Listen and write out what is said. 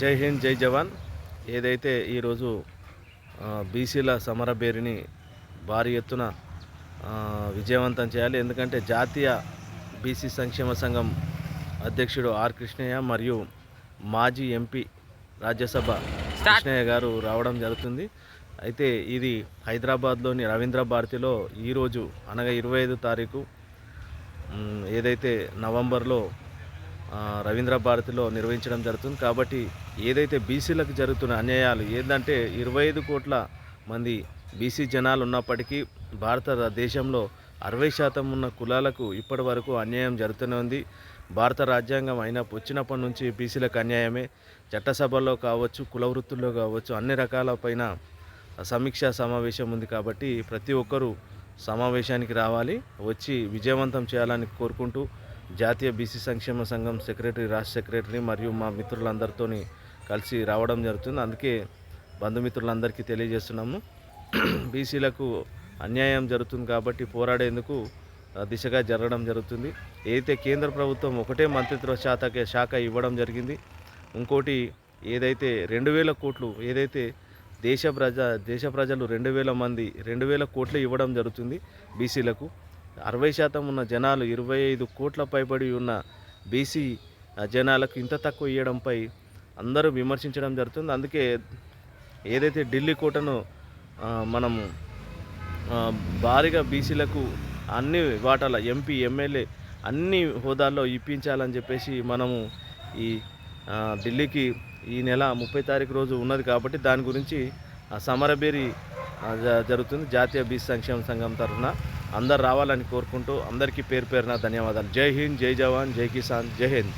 జై హింద్ జై జవాన్. ఏదైతే ఈరోజు బీసీల సమర బేరిని భారీ ఎత్తున విజయవంతం చేయాలి. ఎందుకంటే జాతీయ బీసీ సంక్షేమ సంఘం అధ్యక్షుడు ఆర్ కృష్ణయ్య మరియు మాజీ ఎంపీ రాజ్యసభ కృష్ణయ్య గారు రావడం జరుగుతుంది. అయితే ఇది హైదరాబాద్లోని రవీంద్ర భారతిలో ఈరోజు అనగా ఇరవై ఐదు తారీఖు ఏదైతే నవంబర్లో రవీంద్ర భారతిలో నిర్వహించడం జరుగుతుంది. కాబట్టి ఏదైతే బీసీలకు జరుగుతున్న అన్యాయాలు ఏంటంటే ఇరవై ఐదు కోట్ల మంది బీసీ జనాలు ఉన్నప్పటికీ భారతదేశంలో అరవై శాతం ఉన్న కులాలకు ఇప్పటి వరకు అన్యాయం జరుగుతూనే ఉంది. భారత రాజ్యాంగం అయిన వచ్చినప్పటి నుంచి బీసీలకు అన్యాయమే. చట్టసభల్లో కావచ్చు కుల వృత్తుల్లో కావచ్చు అన్ని రకాల పైన సమీక్షా సమావేశం ఉంది కాబట్టి ప్రతి ఒక్కరూ సమావేశానికి రావాలి. వచ్చి విజయవంతం చేయాలని కోరుకుంటూ జాతీయ బీసీ సంక్షేమ సంఘం సెక్రటరీ రాష్ట్ర సెక్రటరీ మరియు మా మిత్రులందరితో కలిసి రావడం జరుగుతుంది. అందుకే బంధుమిత్రులందరికీ తెలియజేస్తున్నాము. బీసీలకు అన్యాయం జరుగుతుంది కాబట్టి పోరాడేందుకు దిశగా జరగడం జరుగుతుంది. ఏదైతే కేంద్ర ప్రభుత్వం ఒకటే మంత్రిత్వ శాఖకి శాఖ ఇవ్వడం జరిగింది ఇంకోటి ఏదైతే రెండు వేల కోట్లు ఏదైతే దేశ ప్రజ దేశ ప్రజలు రెండు వేల మంది రెండు వేల కోట్లు ఇవ్వడం జరుగుతుంది బీసీలకు. అరవై శాతం ఉన్న జనాలు ఇరవై ఐదు కోట్ల పైబడి ఉన్న బీసీ జనాలకు ఇంత తక్కువ ఇవ్వడంపై అందరూ విమర్శించడం జరుగుతుంది. అందుకే ఏదైతే ఢిల్లీ కోటను మనము భారీగా బీసీలకు అన్ని వాటాల ఎంపీ ఎమ్మెల్యే అన్ని హోదాల్లో ఇప్పించాలని చెప్పేసి మనము ఈ ఢిల్లీకి ఈ నెల ముప్పై తారీఖు రోజు ఉన్నది కాబట్టి దాని గురించి సమరబేరి జ- జరుగుతుంది జాతీయ బీసీ సంక్షేమ సంఘం తరఫున. అందరు రావాలని కోరుకుంటూ అందరికీ పేరు పేరున ధన్యవాదాలు. జై హింద్ జై జవాన్ జై కిసాన్ జై హింద్.